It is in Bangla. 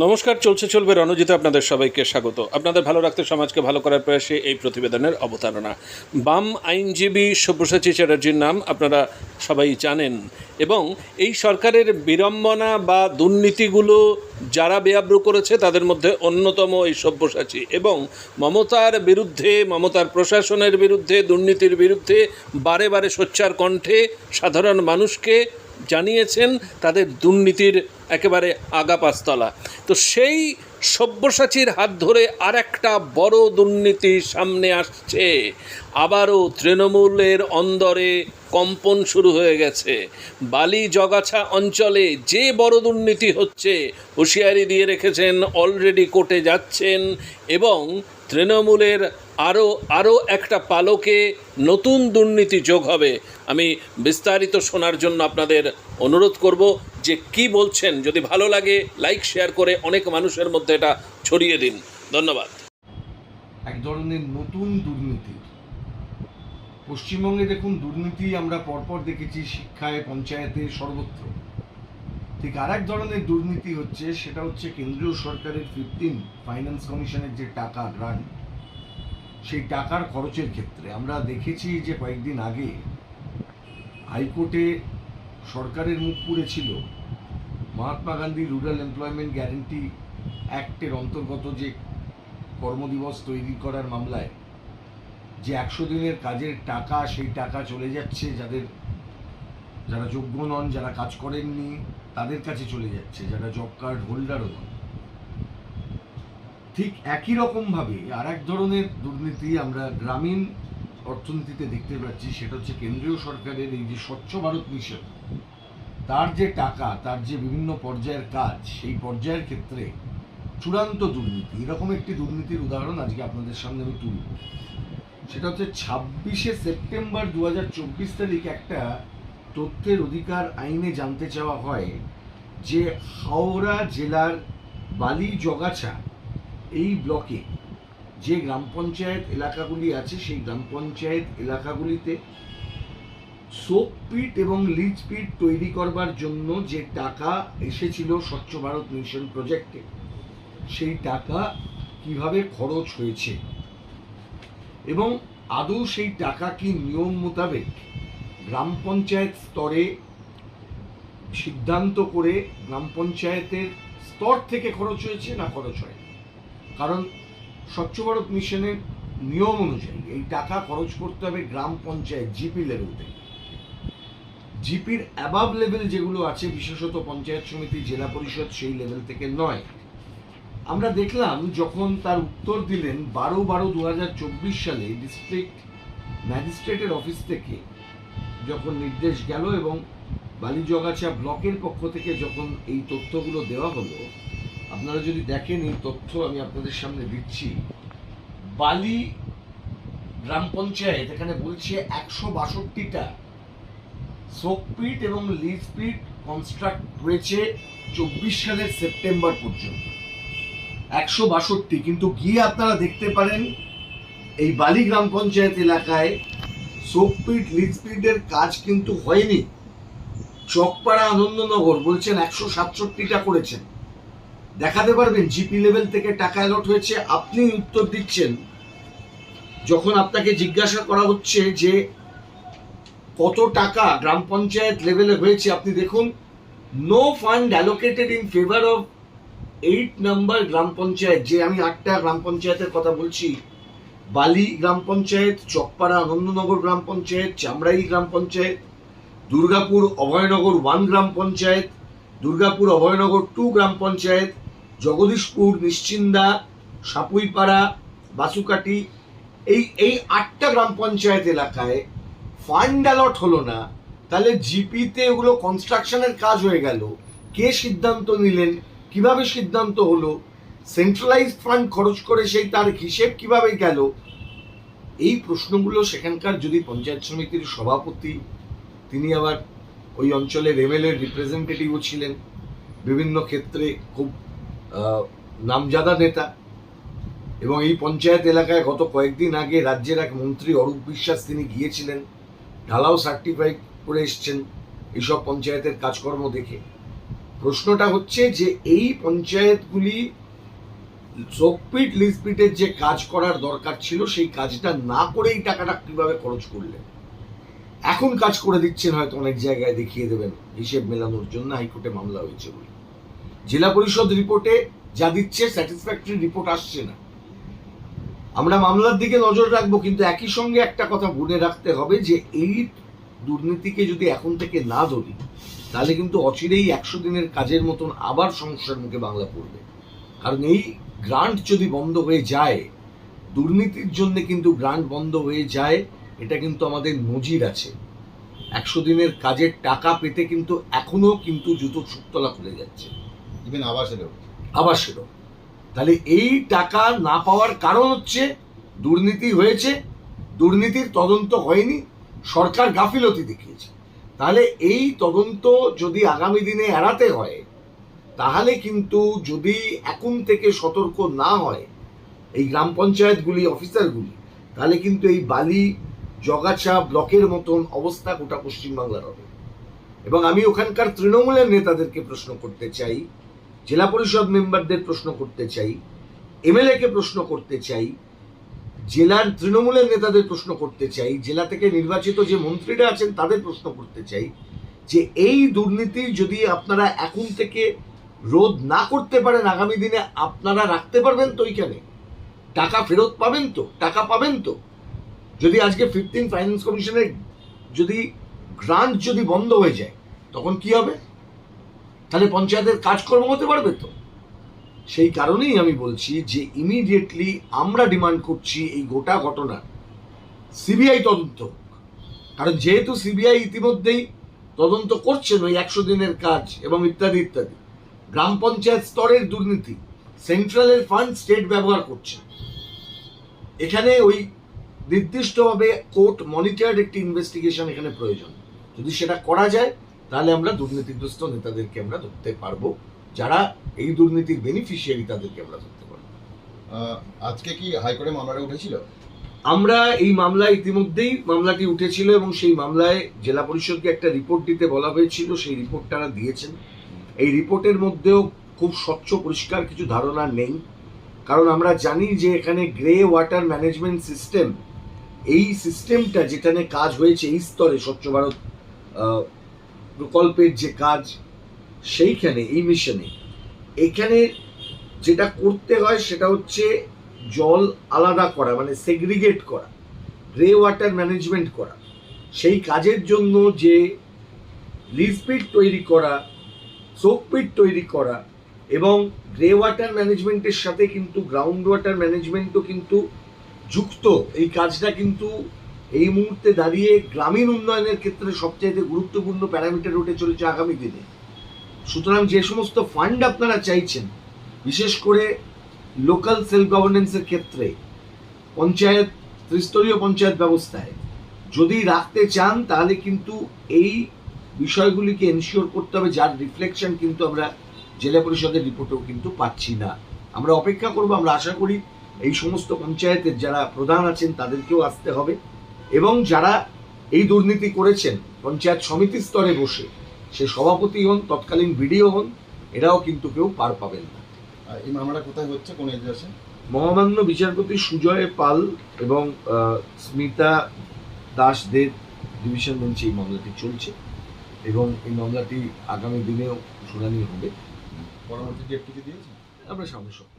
নমস্কার, চলছে, চলবে রণজিতে আপনাদের সবাইকে স্বাগত। আপনাদের ভালো রাখতে সমাজকে ভালো করার প্রয়াসে এই প্রতিবেদনের অবতারণা। বাম আইনজীবী সব্যসাচী চ্যাটার্জির নাম আপনারা সবাই জানেন এবং এই সরকারের বিড়ম্বনা বা দুর্নীতিগুলো যারা বেআব্রু করেছে, তাদের মধ্যে অন্যতম এই সব্যসাচী এবং মমতার বিরুদ্ধে, মমতার প্রশাসনের বিরুদ্ধে, দুর্নীতির বিরুদ্ধে বারে বারে সোচ্চার কণ্ঠে সাধারণ মানুষকে জানিয়েছেন তাদের দুর্নীতির একেবারে আগা পাঁচতলা তো সেই সব্যসাচীর হাত ধরে আর একটা বড় দুর্নীতি সামনে আসছে। আবারও তৃণমূলের অন্দরে কম্পন শুরু হয়ে গেছে। বালি জগাছা অঞ্চলে যে বড় দুর্নীতি হচ্ছে, হুঁশিয়ারি দিয়ে রেখেছেন, অলরেডি কোর্টে যাচ্ছেন এবং তৃণমূলের আরও আরও একটা পালকে নতুন দুর্নীতি যোগ হবে। আমি বিস্তারিত শোনার জন্য আপনাদের অনুরোধ করব। যে কি বলছেন, যদি ভালো লাগে লাইক শেয়ার করে অনেক মানুষের মধ্যে এটা ছড়িয়ে দিন। ধন্যবাদ। এক ধরনের নতুন দুর্নীতি। পশ্চিমবঙ্গে দেখুন, দুর্নীতি আমরা পরপর দেখেছি শিক্ষায়, পঞ্চায়েতে সর্বত্র। ঠিক আর এক ধরনের দুর্নীতি হচ্ছে, সেটা হচ্ছে কেন্দ্রীয় সরকারের ফিফটিন ফাইন্যান্স কমিশনের যে টাকা গ্রান্ট সেই টাকার খরচের ক্ষেত্রে। আমরা দেখেছি যে কয়েকদিন আগে হাইকোর্টে সরকারের মুখ পুড়েছিল Mahatma Gandhi rural employment guarantee অ্যাক্টের অন্তর্গত যে কর্মদিবস তৈরি করার মামলায় যে একশো দিনের কাজের টাকা, সেই টাকা চলে যাচ্ছে যাদের, যারা যোগ্য নন, যারা কাজ করেননি, তাদের কাছে চলে যাচ্ছে, যারা জব কার্ড হোল্ডারও নন। ঠিক একই রকমভাবে আর এক ধরনের দুর্নীতি আমরা গ্রামীণ অর্থনীতিতে দেখতে পাচ্ছি, সেটা হচ্ছে কেন্দ্রীয় সরকারের এই যে স্বচ্ছ ভারত মিশন। তার যে টাকা, তার যে বিভিন্ন পর্যায়ের কাজ, সেই পর্যায়ের ক্ষেত্রে চূড়ান্ত দুর্নীতি, এরকম একটি দুর্নীতির উদাহরণ আজকে আপনাদের সামনে আমি তুলব। সেটা হচ্ছে ছাব্বিশে সেপ্টেম্বর দু হাজার চব্বিশ তারিখ একটা তথ্যের অধিকার আইনে জানতে চাওয়া হয় যে হাওড়া জেলার বালি জগাছা এই ব্লকে যে গ্রাম পঞ্চায়েত এলাকাগুলি আছে, সেই গ্রাম পঞ্চায়েত এলাকাগুলিতে সোপ পিট এবং লিজ পিট তৈরি করবার জন্য যে টাকা এসেছিল স্বচ্ছ ভারত মিশন প্রজেক্টে, সেই টাকা কীভাবে খরচ হয়েছে এবং আদৌ সেই টাকা কি নিয়ম মোতাবেক গ্রাম পঞ্চায়েত স্তরে সিদ্ধান্ত করে গ্রাম পঞ্চায়েতের স্তর থেকে খরচ হয়েছে না খরচ হয় কারণ স্বচ্ছ ভারত মিশনের নিয়ম অনুযায়ী এই টাকা খরচ করতে হবে গ্রাম পঞ্চায়েত জিপি লেভেল থেকে। জিপির অ্যাবাব লেভেল যেগুলো আছে, বিশেষত পঞ্চায়েত সমিতি, জেলা পরিষদ, সেই লেভেল থেকে নয়। আমরা দেখলাম যখন তার উত্তর দিলেন বারো বারো দু সালে ডিস্ট্রিক্ট ম্যাজিস্ট্রেটের অফিস থেকে, যখন নির্দেশ গেল এবং বালিজগাছা ব্লকের পক্ষ থেকে যখন এই তথ্যগুলো দেওয়া হলো, আপনারা যদি দেখেন এই তথ্য আমি আপনাদের সামনে দিচ্ছি। বালি গ্রাম পঞ্চায়েত এখানে বলছে একশো বাষট্টিটা সোকপিট এবং লিজ পিট কনস্ট্রাক্ট হয়েছে চব্বিশ সালের সেপ্টেম্বর পর্যন্ত। একশো বাষট্টি, কিন্তু গিয়ে আপনারা দেখতে পারেন, এই বালি গ্রাম পঞ্চায়েত এলাকায় সোকপিট, লিজপিটের কাজ কিন্তু হয়নি। চকপাড়া আনন্দনগর বলছেন একশো সাতষট্টিটা করেছেন। দেখাতে পারবেন, জিপি লেভেল থেকে টাকা অ্যালট হয়েছে। আপনি উত্তর দিচ্ছেন, যখন আপনাকে জিজ্ঞাসা করা হচ্ছে যে কত টাকা গ্রাম পঞ্চায়েত লেভেলে হয়েছে আপনি দেখুন। No fund allocated in favour of eight number gram panchayat, যে আমি আটটা গ্রাম পঞ্চায়েতের কথা বলছি। বালি গ্রাম পঞ্চায়েত, চকপাড়া আনন্দনগর গ্রাম পঞ্চায়েত, চামড়াই গ্রাম পঞ্চায়েত, দুর্গাপুর অভয়নগর ওয়ান গ্রাম পঞ্চায়েত, দুর্গাপুর অভয়নগর টু গ্রাম পঞ্চায়েত, জগদীশপুর, নিশ্চিন্দা, সাপুইপাড়া, বাসুকাটি, এই এই আটটা গ্রাম পঞ্চায়েত এলাকায় ফান্ড অ্যালট হলো না, তাহলে জিপিতে ওগুলো কনস্ট্রাকশনের কাজ হয়ে গেল। কে সিদ্ধান্ত নিলেন? কীভাবে সিদ্ধান্ত হলো? সেন্ট্রালাইজড ফান্ড খরচ করে সেই তার হিসেব কীভাবে গেল? এই প্রশ্নগুলো সেখানকার যদি পঞ্চায়েত সমিতির সভাপতি, তিনি আবার ওই অঞ্চলের এমএলএ রিপ্রেজেন্টেটিভও ছিলেন, বিভিন্ন ক্ষেত্রে খুব নামজাদা নেতা। এবং এই পঞ্চায়েত এলাকায় গত কয়েকদিন আগে রাজ্যের এক মন্ত্রী অরূপ বিশ্বাস তিনি গিয়েছিলেন। ঢালাও সার্টিফাই করে এসছেন এইসব পঞ্চায়েতের কাজকর্ম দেখে। প্রশ্নটা হচ্ছে যে এই পঞ্চায়েতগুলি চোখপিট লিসপিটের যে কাজ করার দরকার ছিল, সেই কাজটা না করেই টাকাটা কীভাবে খরচ করলেন? এখন কাজ করে দিচ্ছেন হয়তো অনেক জায়গায় দেখিয়ে দেবেন, হিসেব মেলানোর জন্য হাইকোর্টে মামলা হয়েছে বলে। জেলা পরিষদ রিপোর্টে যা দিচ্ছে স্যাটিসফ্যাক্টরি রিপোর্ট আসছে না। আমরা মামলার দিকে নজর রাখব কিন্তু একই সঙ্গে একটা কথা মনে রাখতে হবে যে এই দুর্নীতিকে যদি এখন থেকে না ধরি তাহলে কিন্তু অচিরেই একশো দিনের কাজের মতন আবার সমস্যার মুখে বাংলা পড়বে। কারণ এই গ্রান্ট যদি বন্ধ হয়ে যায় দুর্নীতির জন্য কিন্তু গ্রান্ট বন্ধ হয়ে যায় এটা কিন্তু আমাদের নজির আছে। একশো দিনের কাজের টাকা পেতে কিন্তু এখনও কিন্তু জুতো সুতলা খুলে যাচ্ছে। ইভেন আবাসেরও। আবার সেরকম তাহলে এই টাকা না পাওয়ার কারণ হচ্ছে দুর্নীতি হয়েছে, দুর্নীতির তদন্ত হয়নি, সরকার গাফিলতি দেখিয়েছে। তাহলে এই তদন্ত যদি আগামী দিনে এড়াতে হয়, তাহলে কিন্তু যদি এখন থেকে সতর্ক না হয় এই গ্রাম পঞ্চায়েতগুলি, অফিসারগুলি, তাহলে কিন্তু এই বালি, জগাছা ব্লকের মতন অবস্থা গোটা পশ্চিমবাংলার হবে। এবং আমি ওখানকার তৃণমূলের নেতাদেরকে প্রশ্ন করতে চাই জেলা পরিষদ মেম্বারদের প্রশ্ন করতে চাই এমএলএ কে প্রশ্ন করতে চাই, জেলার তৃণমূলের নেতাদের প্রশ্ন করতে চাই, জেলা থেকে নির্বাচিত যে মন্ত্রীরা আছেন তাদের প্রশ্ন করতে চাই যে এই দুর্নীতি যদি আপনারা এখন থেকে রোধ না করতে পারেন আগামী দিনে, আপনারা রাখতে পারবেন তো ওইখানে টাকা ফেরত পাবেন তো? টাকা পাবেন তো? যদি আজকে ফিফটিন ফাইন্যান্স কমিশনের যদি গ্রান্ট যদি বন্ধ হয়ে যায়, তখন কি হবে? তাহলে পঞ্চায়েতের কাজকর্ম হতে পারবে তো? সেই কারণেই আমি বলছি যে ইমিডিয়েটলি আমরা ডিমান্ড করছি এই গোটা ঘটনা। সিবিআই তদন্ত। কারণ যেহেতু সিবিআই ইতিমধ্যেই তদন্ত করছেন ওই একশো দিনের কাজ এবং ইত্যাদি ইত্যাদি। গ্রাম পঞ্চায়েত স্তরের দুর্নীতি সেন্ট্রালের ফান্ড স্টেট ব্যবহার করছে। এখানে ওই নির্দিষ্টভাবে কোর্ট মনিটর্ড একটি ইনভেস্টিগেশন এখানে প্রয়োজন। যদি সেটা করা যায় তাহলে আমরা দুর্নীতিগ্রস্ত নেতাদেরকে আমরা ধরতে পারব যারা এই দুর্নীতির বেনিফিশিয়ারি তাদেরকে আমরা ধরতে পারব। আজকে কি হাইকোর্টে মামলাটা উঠেছিল? আমরা এই মামলায় ইতিমধ্যেই মামলাটি উঠেছিল এবং সেই মামলায় জেলা পরিষদকে একটা রিপোর্ট দিতে বলা হয়েছিল সেই রিপোর্ট তারা দিয়েছেন। এই রিপোর্টের মধ্যেও খুব স্বচ্ছ পরিষ্কার কিছু ধারণা নেই। কারণ আমরা জানি যে এখানে গ্রে ওয়াটার ম্যানেজমেন্ট সিস্টেম এই সিস্টেমটা যেখানে কাজ হয়েছে এই স্তরে স্বচ্ছ ভারত প্রকল্পের যে কাজ, সেইখানে, এই মিশনে, এখানে যেটা করতে হয় সেটা হচ্ছে জল আলাদা করা মানে সেগ্রিগেট করা গ্রে ওয়াটার ম্যানেজমেন্ট করা। সেই কাজের জন্য যে লিজপিট তৈরি করা সোকপিট তৈরি করা এবং গ্রে ওয়াটার ম্যানেজমেন্টের সাথে কিন্তু গ্রাউন্ড ওয়াটার ম্যানেজমেন্টও কিন্তু যুক্ত। এই কাজটা কিন্তু এই মুহূর্তে দাঁড়িয়ে গ্রামীণ উন্নয়নের ক্ষেত্রে সবচাইতে গুরুত্বপূর্ণ প্যারামিটার উঠে চলেছে আগামী দিনে। সুতরাং যে সমস্ত ফান্ড আপনারা চাইছেন, বিশেষ করে লোকাল সেলফ গভর্নেন্সের ক্ষেত্রে, পঞ্চায়েত, ত্রিস্তরীয় পঞ্চায়েত ব্যবস্থায়, যদি রাখতে চান, তাহলে কিন্তু এই বিষয়গুলিকে এনশিওর করতে হবে, যার রিফ্লেকশন কিন্তু আমরা জেলা পরিষদের রিপোর্টেও কিন্তু পাচ্ছি না। আমরা অপেক্ষা করব, আমরা আশা করি এই সমস্ত পঞ্চায়েতের যারা প্রধান আছেন, তাদেরকেও আসতে হবে। এবং যারা এই দুর্নীতি করেছেন পঞ্চায়েত সমিতি স্তরে বসে সে সভাপতি হন তৎকালীন বিডিও হন এরাও কিন্তু কেউ পার পাবেন না। এই মামলাটা কোথায় হচ্ছে? কোন এজলাসে? মহামান্য বিচারপতি সুজয় পাল এবং স্মিতা দাস দাসদের ডিভিশন বেঞ্চে এই মামলাটি চলছে এবং এই মামলাটি আগামী দিনেও শুনানি হবে। পরবর্তী ডেট কিছু দিয়েছে আমরা সপ্তাহে